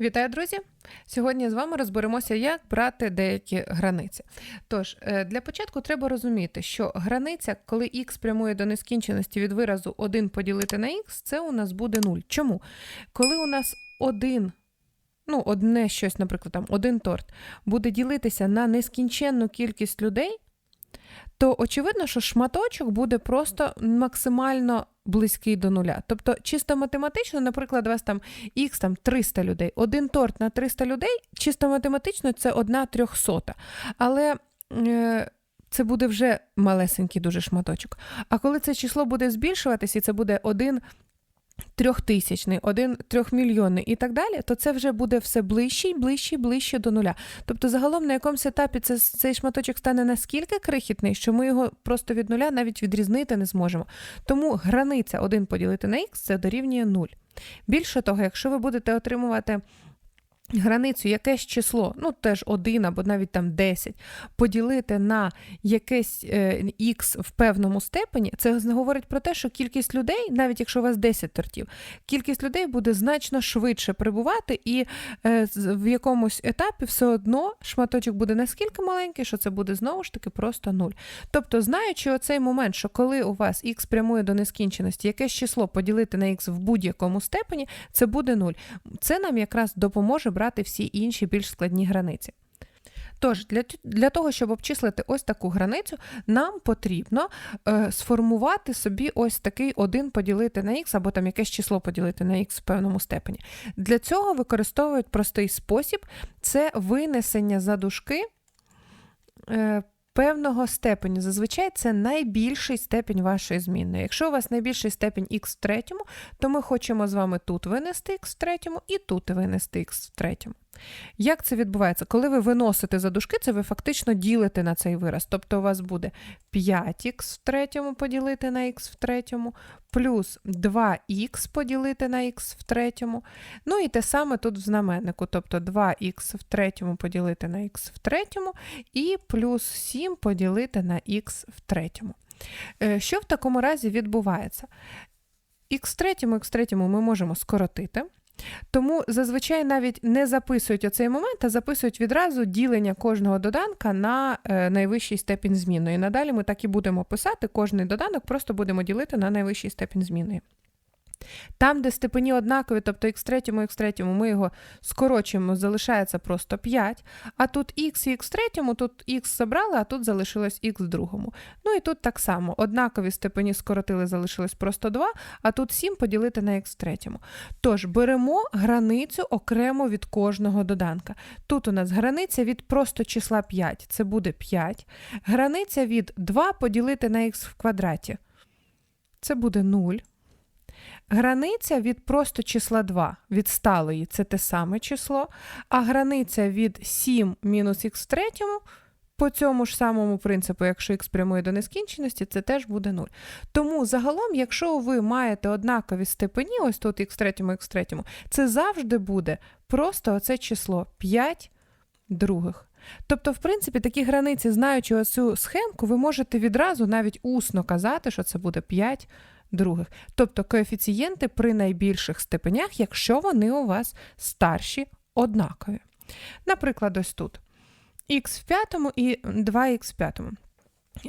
Вітаю, друзі! Сьогодні з вами розберемося, як брати деякі границі. Тож, е, для початку треба розуміти, що границя, коли х прямує до нескінченості від виразу 1 поділити на х, це у нас буде 0. Чому? Коли у нас один, ну, одне щось, наприклад, там, один торт, буде ділитися на нескінченну кількість людей, то очевидно, що шматочок буде просто максимально близький до нуля. Тобто, чисто математично, наприклад, у вас там х там 300 людей, один торт на 300 людей, чисто математично це одна трьохсота. Але е, це буде вже малесенький дуже шматочок. А коли це число буде збільшуватись, і це буде один трьохтисячний, один трьохмільйонний і так далі, то це вже буде все ближче і ближче і ближче до нуля. Тобто, загалом на якомусь етапі це, цей шматочок стане наскільки крихітний, що ми його просто від нуля навіть відрізнити не зможемо. Тому границя 1 поділити на х це дорівнює 0. Більше того, якщо ви будете отримувати границю якесь число, ну теж 1 або навіть там 10, поділити на якесь е, х в певному степені, це говорить про те, що кількість людей, навіть якщо у вас 10 тортів, кількість людей буде значно швидше прибувати, і е, в якомусь етапі все одно шматочок буде наскільки маленький, що це буде знову ж таки просто 0. Тобто, знаючи оцей момент, що коли у вас х прямує до нескінченості, якесь число поділити на х в будь-якому степені, це буде 0. Це нам якраз допоможе брати всі інші більш складні границі. Тож, для, для того, щоб обчислити ось таку границю, нам потрібно е, сформувати собі ось такий 1 поділити на х, або там якесь число поділити на х в певному степені. Для цього використовують простий спосіб це винесення за дужки е, певного степеню. Зазвичай це найбільший степінь вашої змінної. Якщо у вас найбільший степінь х в третьому, то ми хочемо з вами тут винести х в третьому і тут винести х в третьому. Як це відбувається? Коли ви виносите за дужки, це ви фактично ділите на цей вираз. Тобто у вас буде 5х в третьому поділити на х в третьому, плюс 2х поділити на х в третьому. Ну і те саме тут в знаменнику, тобто 2х в третьому поділити на х в третьому, і плюс 7 поділити на х в третьому. Е, Що в такому разі відбувається? Х в третьому, х в третьому ми можемо скоротити. Тому зазвичай навіть не записують оцей момент, а записують відразу ділення кожного доданка на е, найвищий степінь змінної. Надалі ми так і будемо писати, кожний доданок просто будемо ділити на найвищий степінь змінної. Там, де степені однакові, тобто х третьому, х третьому, ми його скорочуємо, залишається просто 5, а тут х і х третьому, тут х забрали, а тут залишилось х другому. Ну і тут так само, однакові степені скоротили, залишилось просто 2, а тут 7 поділити на х третьому. Тож беремо границю окремо від кожного доданка. Тут у нас границя від просто числа 5, це буде 5. Границя від 2 поділити на х в квадраті. Це буде 0. Границя від просто числа 2 від сталої це те саме число, а границя від 7 мінус х в третьому по цьому ж самому принципу, якщо х прямує до нескінченості, це теж буде 0. Тому загалом, якщо ви маєте однакові степені, ось тут х в третьому, х в третьому, це завжди буде просто оце число 5 других. Тобто, в принципі, такі границі, знаючи оцю схемку, ви можете відразу навіть усно казати, що це буде 5 других. Тобто коефіцієнти при найбільших степенях, якщо вони у вас старші однакові. Наприклад, ось тут х в п'ятому і 2х в п'ятому.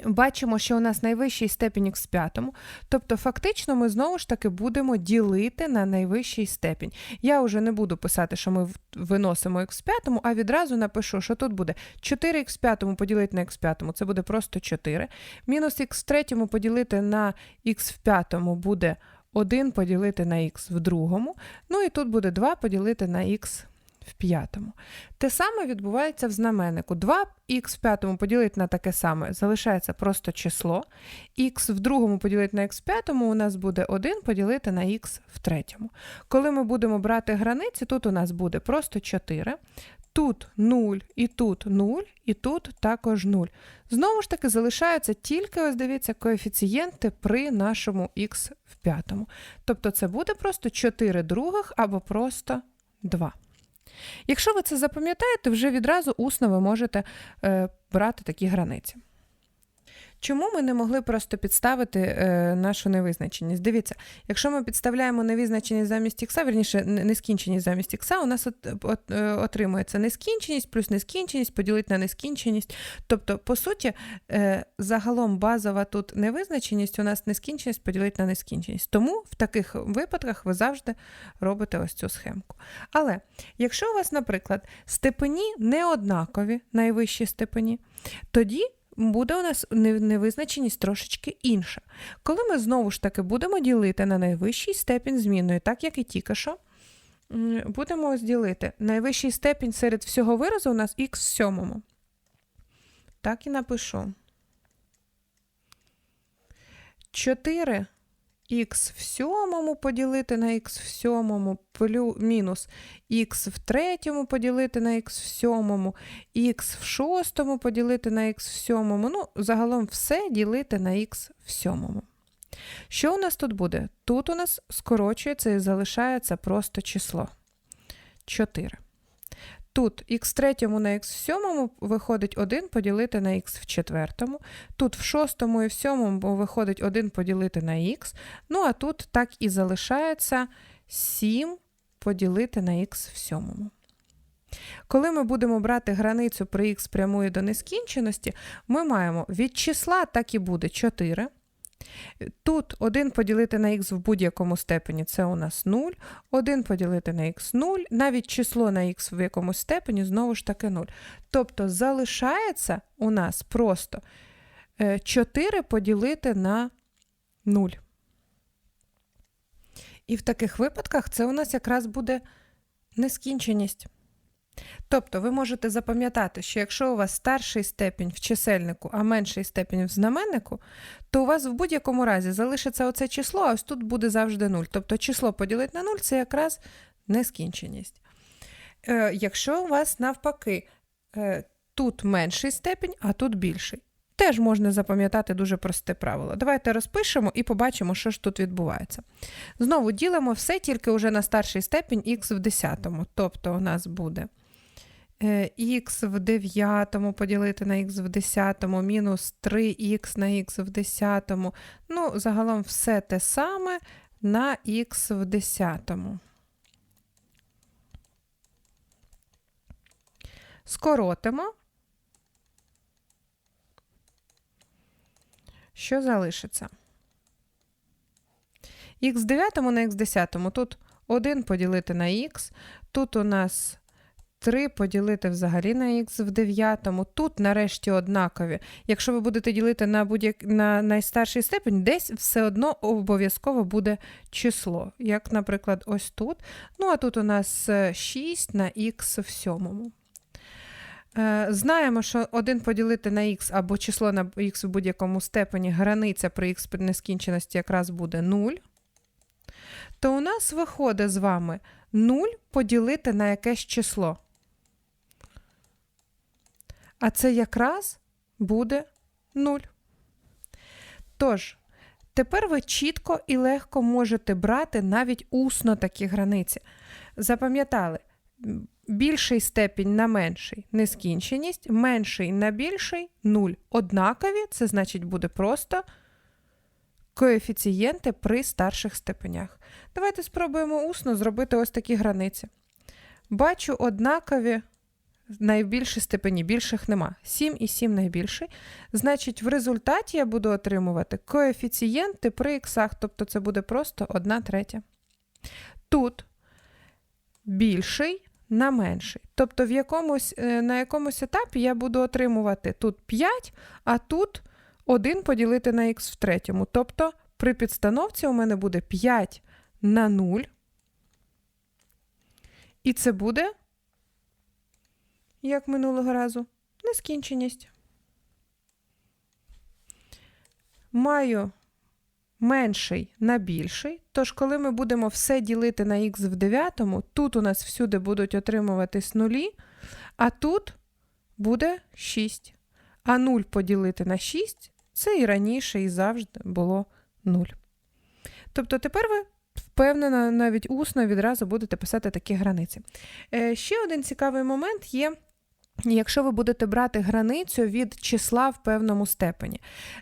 Бачимо, що у нас найвищий степінь х в п'ятому, тобто фактично ми знову ж таки будемо ділити на найвищий степінь. Я вже не буду писати, що ми виносимо х в п'ятому, а відразу напишу, що тут буде 4х в п'ятому поділити на х в п'ятому, це буде просто 4. Мінус х в третьому поділити на х в п'ятому буде 1 поділити на х в другому. Ну і тут буде 2 поділити на х в п'ятому. Те саме відбувається в знаменнику. 2х в п'ятому поділити на таке саме залишається просто число. х в другому поділити на х в п'ятому у нас буде 1 поділити на х в третьому. Коли ми будемо брати границі, тут у нас буде просто 4. Тут 0, і тут 0, і тут також 0. Знову ж таки, залишаються тільки, ось дивіться, коефіцієнти при нашому х в п'ятому. Тобто це буде просто 4 других або просто 2. Якщо ви це запам'ятаєте, вже відразу усно ви можете е, брати такі границі. Чому ми не могли просто підставити е, нашу невизначеність? Дивіться, якщо ми підставляємо невизначеність замість ікса, верніше нескінченість замість ікса, у нас от, от, е, отримується нескінченість плюс нескінченість поділити на нескінченість. Тобто, по суті, е, загалом базова тут невизначеність у нас нескінченість поділити на нескінченість. Тому в таких випадках ви завжди робите ось цю схемку. Але якщо у вас, наприклад, степені не однакові, найвищі степені, тоді буде у нас невизначеність трошечки інша. Коли ми знову ж таки будемо ділити на найвищий степінь зміною, так як і тільки що, будемо ось ділити найвищий степінь серед всього виразу у нас х в сьомому. Так і напишу. 4 х в сьомому поділити на х в сьомому, плю, мінус х в третьому поділити на х в сьомому, х в шостому поділити на х в сьомому. Ну, загалом все ділити на х в сьомому. Що у нас тут буде? Тут у нас скорочується і залишається просто число 4. Тут х в третьому на х в сьомому виходить 1 поділити на х в четвертому. Тут в шостому і в сьомому виходить 1 поділити на х. Ну а тут так і залишається 7 поділити на х в сьомому. Коли ми будемо брати границю при х прямої до нескінченості, ми маємо від числа так і буде 4. Тут 1 поділити на х в будь-якому степені це у нас 0, 1 поділити на х 0, навіть число на х в якомусь степені знову ж таки 0. Тобто залишається у нас просто е, 4 поділити на 0. І в таких випадках це у нас якраз буде нескінченість. Тобто ви можете запам'ятати, що якщо у вас старший степінь в чисельнику, а менший степінь в знаменнику, то у вас в будь-якому разі залишиться оце число, а ось тут буде завжди 0. Тобто число поділити на 0 це якраз нескінченість. Е, якщо у вас навпаки е, тут менший степінь, а тут більший. Теж можна запам'ятати дуже просте правило. Давайте розпишемо і побачимо, що ж тут відбувається. Знову ділимо все тільки вже на старший степінь х в 10. Тобто у нас буде х в 9 поділити на х в 10, мінус 3х на х в 10. Ну, загалом все те саме на х в 10. Скоротимо. Що залишиться? х в 9 на х10 Тут 1 поділити на х, тут у нас 3 поділити взагалі на х в 9. Тут нарешті однакові. Якщо ви будете ділити на будь-як на найстарший степень, десь все одно обов'язково буде число. Як, наприклад, ось тут. Ну, а тут у нас е, 6 на х в 7. Е, Знаємо, що 1 поділити на х або число на х в будь-якому степені, границя при х при нескінченості якраз буде 0. То у нас виходить з вами 0 поділити на якесь число. А це якраз буде 0. Тож, тепер ви чітко і легко можете брати навіть усно такі границі. Запам'ятали, більший степінь на менший нескінченість, менший на більший 0. Однакові, це значить буде просто коефіцієнти при старших степенях. Давайте спробуємо усно зробити ось такі границі. Бачу однакові найбільші степені, більших нема. 7 і 7 найбільший. Значить, в результаті я буду отримувати коефіцієнти при іксах, тобто це буде просто 1 третя. Тут більший на менший. Тобто в якомусь, е, на якомусь етапі я буду отримувати тут 5, а тут 1 поділити на х в третьому. Тобто при підстановці у мене буде 5 на 0. І це буде, як минулого разу, нескінченість. Маю менший на більший. Тож, коли ми будемо все ділити на х в 9, тут у нас всюди будуть отримуватись нулі, а тут буде 6. А 0 поділити на 6 це і раніше, і завжди було 0. Тобто тепер ви впевнено, навіть усно відразу будете писати такі границі. Е, ще один цікавий момент є якщо ви будете брати границю від числа в певному степені.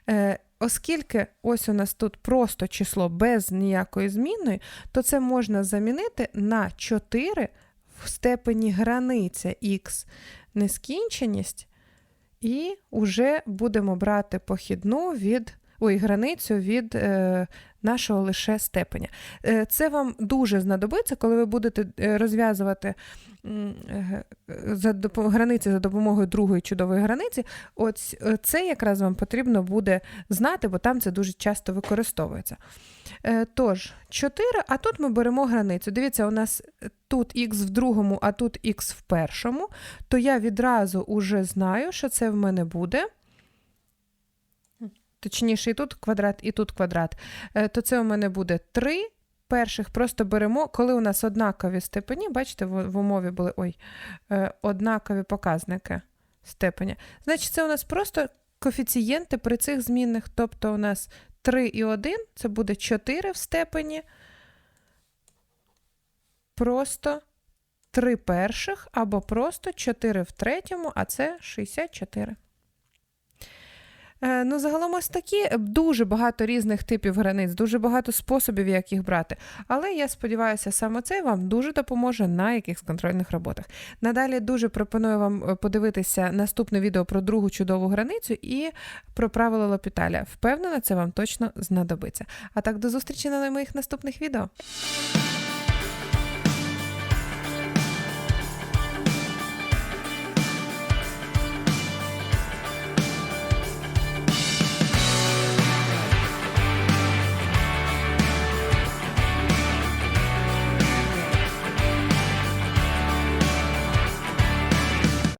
Е, Оскільки ось у нас тут просто число без ніякої зміни, то це можна замінити на 4 в степені границя х нескінченість, і вже будемо брати похідну від ой, границю від е, нашого лише степеня. Е, це вам дуже знадобиться, коли ви будете е, розв'язувати е, границі за допомогою другої чудової границі. Е, це якраз вам потрібно буде знати, бо там це дуже часто використовується. Тож, 4, а тут ми беремо границю. Дивіться, у нас тут х в другому, а тут х в першому, то я відразу уже знаю, що це в мене буде. Точніше, і тут квадрат, і тут квадрат. Е, То це у мене буде 3. Перших просто беремо, коли у нас однакові степені, бачите, в, умові були ой, е, однакові показники степеня. Значить, це у нас просто коефіцієнти при цих змінних. Тобто у нас 3 і 1 це буде 4 в степені. Просто 3 перших або просто 4 в третьому, а це 64. Е, Ну, загалом ось такі е, дуже багато різних типів границь, дуже багато способів, як їх брати. Але я сподіваюся, саме це вам дуже допоможе на якихось контрольних роботах. Надалі дуже пропоную вам е, подивитися наступне відео про другу чудову границю і про правила Лопіталя. Впевнена, це вам точно знадобиться. А так, до зустрічі на моїх наступних відео.